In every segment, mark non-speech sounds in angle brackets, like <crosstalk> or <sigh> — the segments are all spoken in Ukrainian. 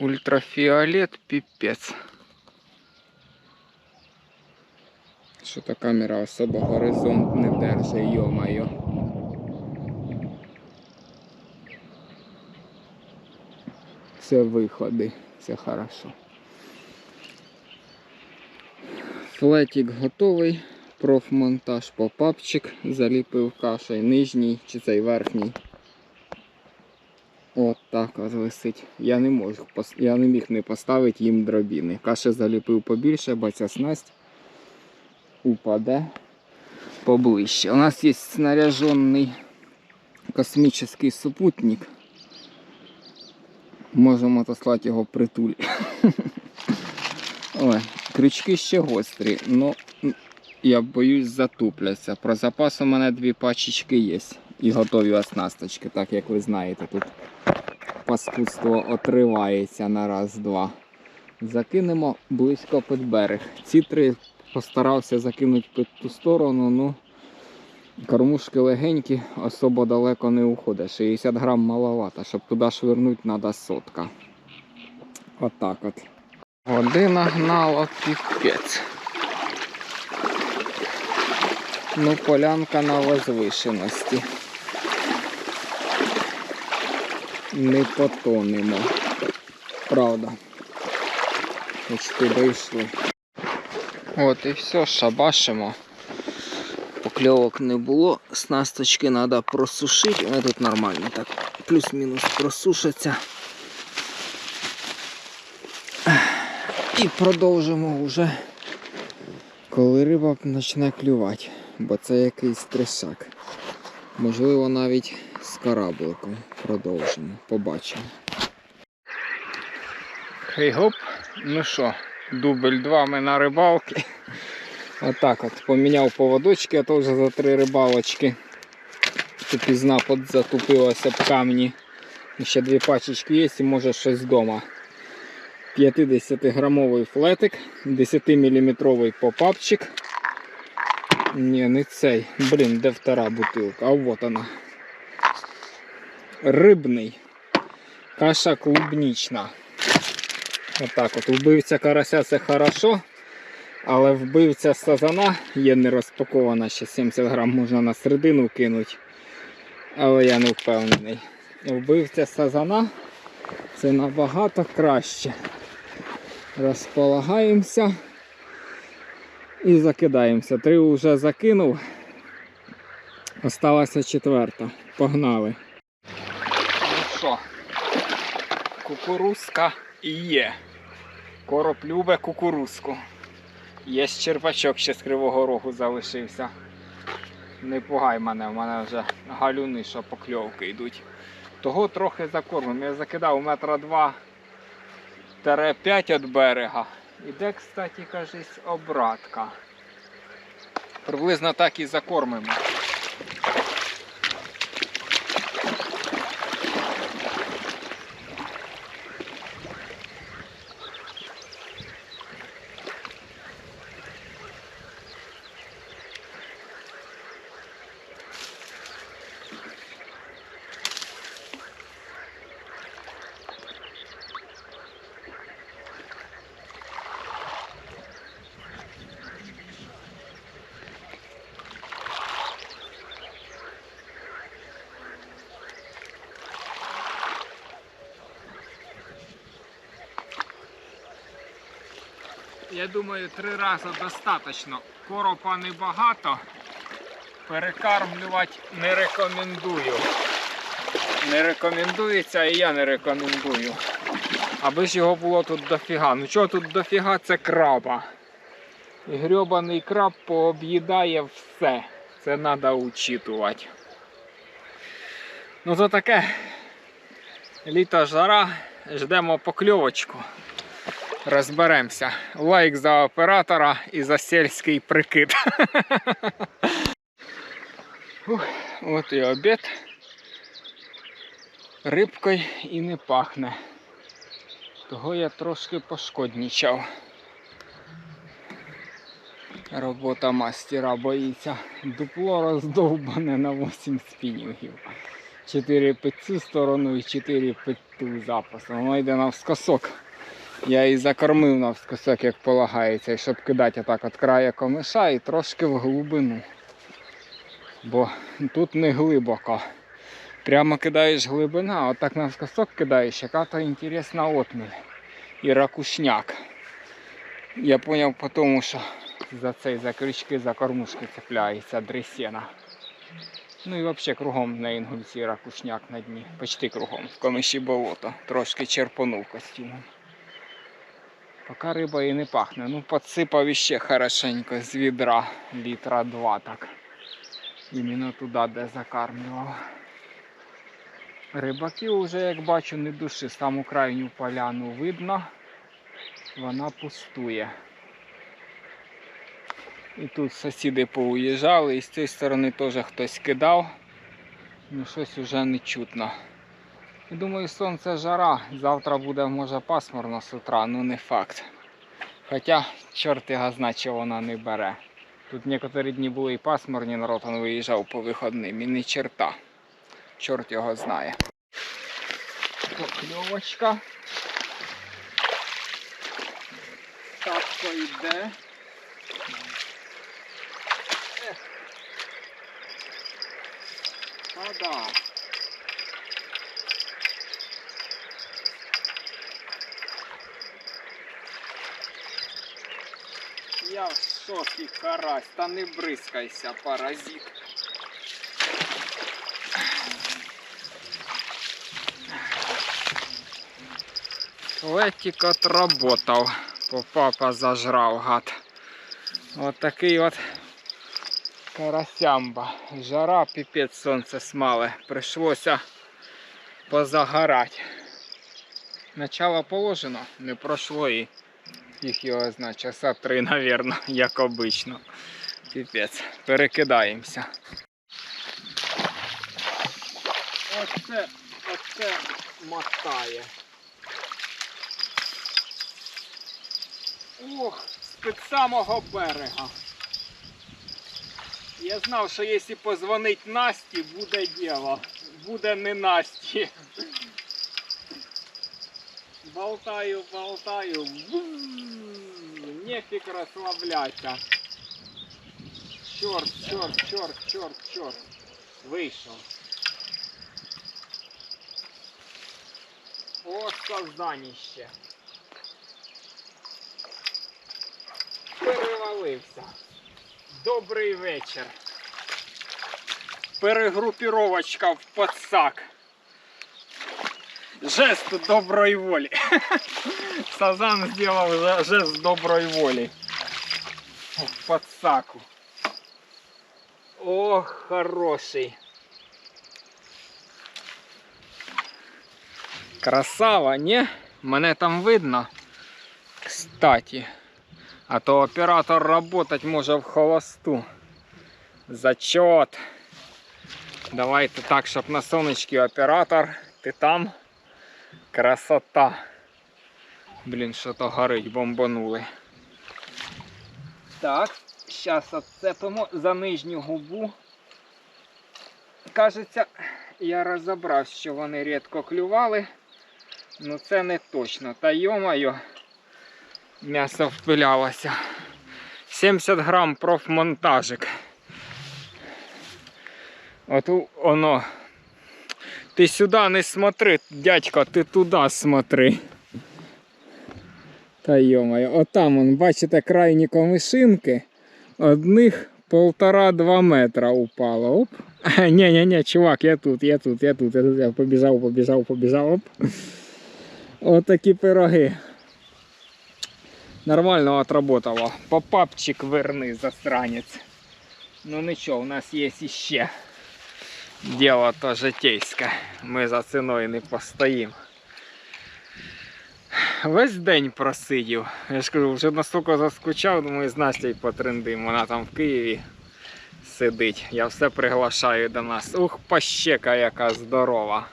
Ультрафіолет піпець. Що то камера особо горизонт не держить, йо-моє. Це виходи, це хорошо. Флетик готовий. Профмонтаж попапчик заліпив кашей. Нижній чи цей верхній. От так от висить. Я не можу, я не міг не поставити їм дробіни. Каші заліпив побільше, ця снасть упаде поближче. У нас є снаряжений космічний супутник. Можемо отослати його притуль. <laughs> Ой, крючки ще гострі, але я боюсь затупляться. Про запас у мене дві пачечки є. І готові оснасточки, так як ви знаєте, тут паскудство отривається на раз-два. Закинемо близько під берег. Ці три постарався закинути під ту сторону, ну кормушки легенькі, особо далеко не уходить. 60 грам маловато, щоб туди швирнути треба сотка. Отак от. Година гнала піпець. Ну, полянка на возвишеності. Не потонемо. Правда. Почти дійшли. От і все, шабашимо. Покльовок не було. Снасточки треба просушити. Вони тут нормально так плюс-мінус просушаться. І продовжимо вже, коли риба почне клювати. Бо це якийсь трясак. Можливо, навіть з корабликом. Продовжимо. Побачимо. Хей гоп. Ну що, дубль 2 ми на рибалки. Отак от поміняв поводочки, а то вже за три рибалочки. Тупізна затупилася в камні. Ще дві пачечки є і може щось вдома. 50-грамовий флетик, 10-мм попапчик. Ні, не цей. Блін, де втора бутилка? А вот вона. Рибний. Каша клубнічна. Отак от. Вбивця карася це хорошо. Але вбивця сазана є не розпакована, ще 70 грам можна на середину кинути. Але я не впевнений. Вбивця сазана це набагато краще. Розполагаємося і закидаємося. Три вже закинув. Осталася четверта. Погнали. Ну що, кукурузка і є. Короб любе кукурузку. Є черпачок ще з Кривого Рогу залишився. Не пугай мене, в мене вже галюни, що покльовки йдуть. Того трохи закормимо. Я закидав метра два 5 від берега. Іде, кстати, кажись, обратка. Приблизно так і закормимо. Я думаю, три рази достатньо. Коропа небагато. Перекармлювати не рекомендую. Не рекомендується і я не рекомендую. Аби ж його було тут дофіга. Ну чого тут дофіга, це краба. І грьобаний краб пооб'їдає все. Це треба учитувати. Ну то таке. Літо жара, ждемо покльовочку. Розберемося. Лайк за оператора і за сільський прикид. Ух, От і обід. Рибкою і не пахне. Того я трошки пошкоднічав. Робота мастера боїться. Дупло роздовбане на 8 спінінгів. 4 під цю сторону і 4 під ту запасу. Воно йде навскосок. Я її закормив навскосок, як полагається, і щоб кидати отак від краю комиша і трошки в глибину. Бо тут не глибоко. Прямо кидаєш глибина, а отак навскосок кидаєш, яка то інтересна отміль. І ракушняк. Я зрозумів тому, що за цей за крючки, за кормушки цепляється дресена. Ну і взагалі кругом на інгульці ракушняк на дні. Почти кругом. В комиші болото. Трошки черпонув костюмом. Поки риба і не пахне. Ну подсипав іще хорошенько з відра літра два так. Іменно туди, де закармлював. Рибаків вже, як бачу, не душі. Саму крайню поляну видно. Вона пустує. І тут сусіди поуїжджали, і з цієї сторони теж хтось кидав. Ну щось вже не чутно. Думаю, сонце жара. Завтра буде може пасмурно з утра, ну не факт. Хоча чорт його що вона не бере. Тут некоторі дні були і пасмурні, народ он виїжджав по виходним. І не черта. Чорт його знає. Покльовочка. Так пойде. А да. Я в шокі карась, та не бризкайся, паразит. Летик отработав, попапа зажрав гад. От такий от карасямба. Жара, піпець сонце смале. Прийшлося позагорати. Начало положено, не пройшло і їх його зна, часа три, навірно, <laughs> як обично. Піпець. Перекидаємося. Оце, оце мотає. Ох, з-під самого берега. Я знав, що якщо позвонить Насті, буде діло. Буде не Насті. Болтаю, болтаю. Нефиг розслаблятися. Чорт, чорт, чорт, чорт, чорт. Вийшов. О, созданіще. Перевалився. Добрий вечір. Перегрупіровочка в подсак. Жест доброї волі. <laughs> Сазан зробив же- жест доброї волі. В подсаку. Ох, хороший. Красава, не? Мене там видно. Кстати. А то оператор работать може в холосту. Зачет. Давайте так, щоб на сонечки оператор. Ти там. Красота. Блін, що то горить, бомбанули. Так, зараз отцепимо за нижню губу. Кажеться, я розібрав, що вони рідко клювали. Ну це не точно. Та йомайо, м'ясо впилялося. 70 грам профмонтажик. От у- воно. Ти сюди не смотри, дядько, ти туди смотри. Та йомаю, отам, он, бачите, крайні комишинки. Одних полтора-два метра упало. Оп. Ні, ні, ні, чувак, я тут, я тут, я тут, я тут. Я побіжав, побіжав, побіжав. Оп. Отакі пироги. Нормально отработало. Попапчик верни, засранець. Ну нічого, у нас є іще. Діло то житейське. Ми за ціною не постоїмо. Весь день просидів. Я ж кажу, вже настільки заскучав, думаю, з Настю потрендим. Вона там в Києві сидить. Я все приглашаю до нас. Ух, пащека яка здорова.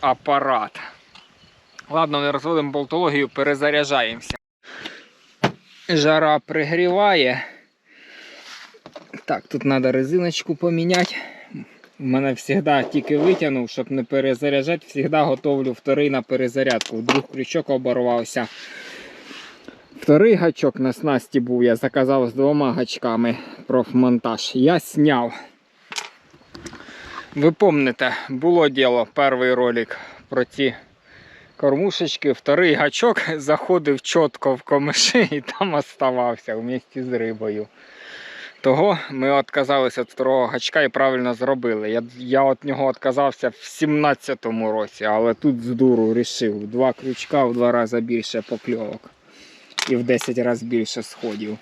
Апарат. Ладно, не розводимо болтологію, перезаряджаємося. Жара пригріває. Так, тут треба резиночку поміняти. У мене завжди тільки витягнув, щоб не перезаряджати, завжди готовлю вторий на перезарядку. Вдруг крючок оборвався. Вторий гачок на снасті був, я заказав з двома гачками профмонтаж. Я сняв. Ви пам'ятаєте, було діло, перший ролик про ці кормушечки. Вторий гачок <laughs> заходив чітко в комиші і там оставався вместе з рибою. Того ми відказалися від второго гачка і правильно зробили. Я, я від нього відказався в 17-му році, але тут з дуру рішив. Два крючка в два рази більше покльовок і в 10 разів більше сходів.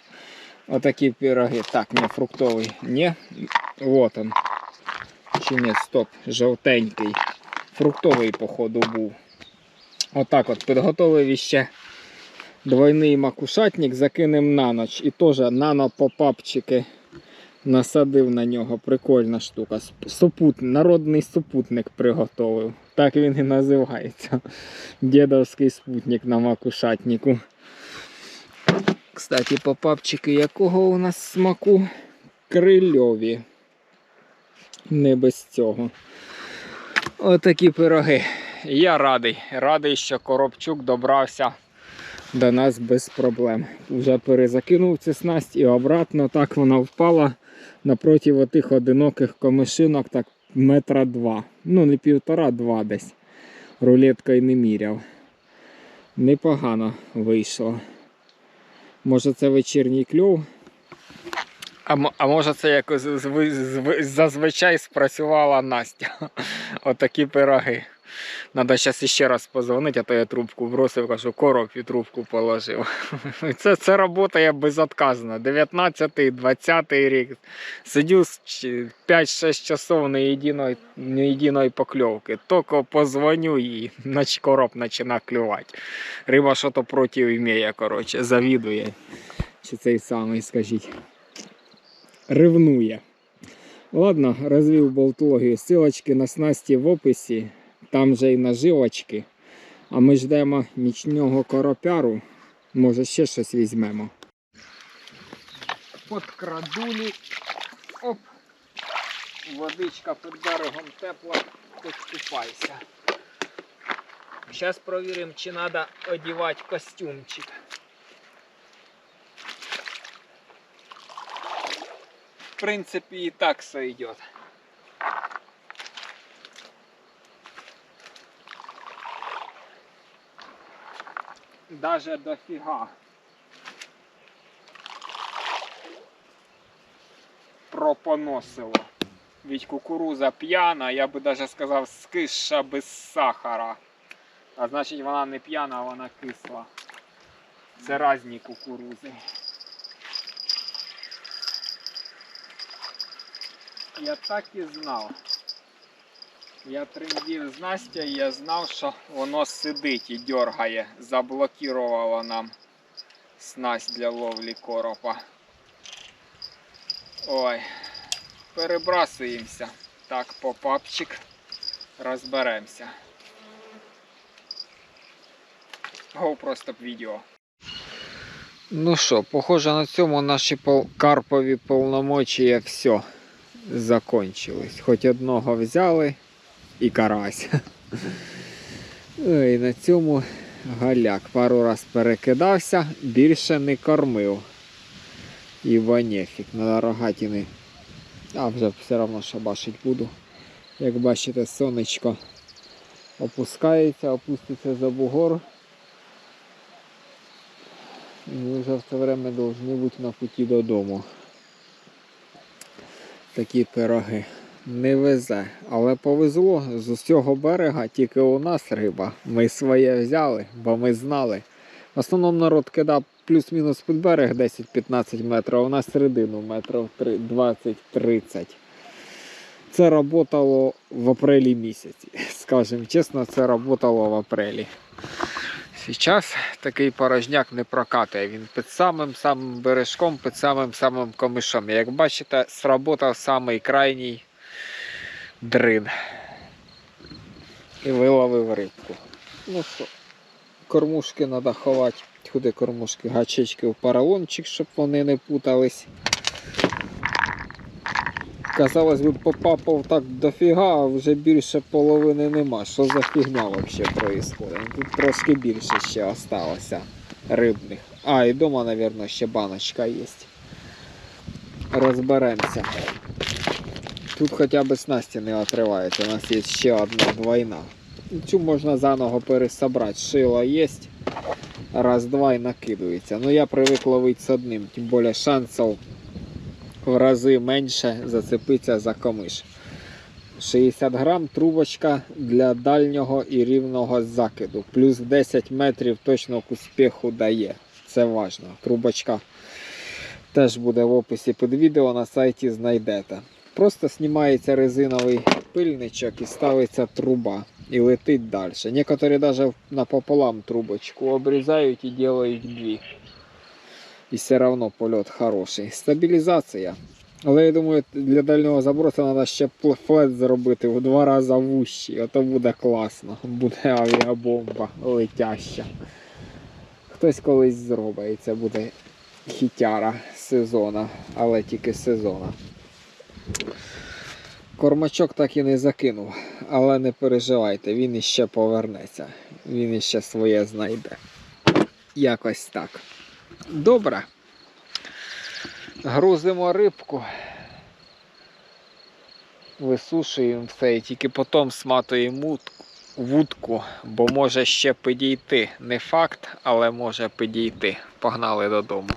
Отакі пироги. Так, не фруктовий. Ні. Вот он. Чи ні, стоп, жовтенький. Фруктовий, походу, був. Отак от підготовив іще двойний макушатник, закинем на ніч. І теж нано-попапчики насадив на нього. Прикольна штука. Супут, народний супутник приготовив. Так він і називається. Дідовський спутник на макушатнику. Кстати, попапчики якого у нас смаку? Крильові. Не без цього. Отакі пироги. Я радий. Радий, що Коробчук добрався до нас без проблем. Уже перезакинув цю снасть і обратно так вона впала напроти отих одиноких комишинок, так метра два. Ну, не півтора, два десь. Рулеткою не міряв. Непогано вийшло. Може це вечірній кльов? А, а може це якось зв- зв- зазвичай спрацювала Настя. <laughs> Отакі пироги. Надо зараз ще раз позвонити, а то я трубку бросив, кажу, короб і трубку положив. <laughs> Це, це працює безотказно. 19-й, 20-й рік. Сидю 5-6 часов не єдиної, не єдиної покльовки. Тільки позвоню і нач короб починає клювати. Риба що то проти вміє, коротше, завідує. Чи цей самий, скажіть. Ревнує. Ладно, розвів болтологію. Силочки на снасті в описі. Там же і наживочки. А ми ждемо нічного коропяру. Може ще щось візьмемо. Подкрадулі. Оп. Водичка під берегом тепла. Підступайся. Зараз провіримо, чи треба одягати костюмчик. В принципе, и так сойдет. Даже дофига. Пропоносило. Ведь кукуруза п'яна, я би даже сказав, скисша без сахара. А значить вона не п'яна, вона кисла. Це різні кукурузи. Я так і знав. Я трендів з Настя, і я знав, що воно сидить і дергає. Заблокувало нам снасть для ловлі коропа. Ой, перебрасуємося. Так, попапчик. Розберемося. Го просто відео. Ну що, похоже на цьому наші пол- карпові повномочія все закончились. Хоч одного взяли і карась. Ой, на цьому галяк пару раз перекидався, більше не кормив. Ібо нефік на рогатіни. А вже все одно шабашить буду. Як бачите, сонечко опускається, опуститься за бугор. І ми вже в це время повинні бути на путі додому такі пироги. Не везе, але повезло з усього берега, тільки у нас риба. Ми своє взяли, бо ми знали. В основному народ кидав плюс-мінус під берег 10-15 метрів, а у нас середину метрів 20-30. Це працювало в апрелі місяці. <laughs> Скажемо чесно, це працювало в апрелі. Зараз такий порожняк не прокатує. Він під самим самим бережком, під самим самим комишом. Як бачите, сработав самий крайній дрин. І виловив рибку. Ну що, кормушки треба ховати. Куди кормушки? Гачечки в поролончик, щоб вони не путались. Казалось би, попапав так дофіга, а вже більше половини нема. Що за фігня взагалі происходит? Тут трошки більше ще осталося рибних. А, і дома, мабуть, ще баночка є. Розберемося. Тут хоча б снасті не отривається, у нас є ще одна двойна. Цю можна заново пересобрати. Шило є. Раз-два і накидується. Ну я привик ловити з одним, тим більше шансів в рази менше зацепитися за комиш. 60 грам трубочка для дальнього і рівного закиду. Плюс 10 метрів точно к успіху дає. Це важливо. Трубочка теж буде в описі під відео на сайті знайдете. Просто знімається резиновий пильничок і ставиться труба і летить далі. Некоторі навіть напополам трубочку обрізають і роблять дві. І все одно польот хороший. Стабілізація. Але я думаю, для дальнього забросу треба ще флет зробити в два рази вущий. Ото буде класно. Буде авіабомба летяща. Хтось колись зробить, це буде хітяра сезона, але тільки сезона. Кормачок так і не закинув, але не переживайте, він іще повернеться. Він іще своє знайде. Якось так. Добре. Грузимо рибку. Висушуємо все і тільки потім сматуємо вудку, бо може ще підійти. Не факт, але може підійти. Погнали додому.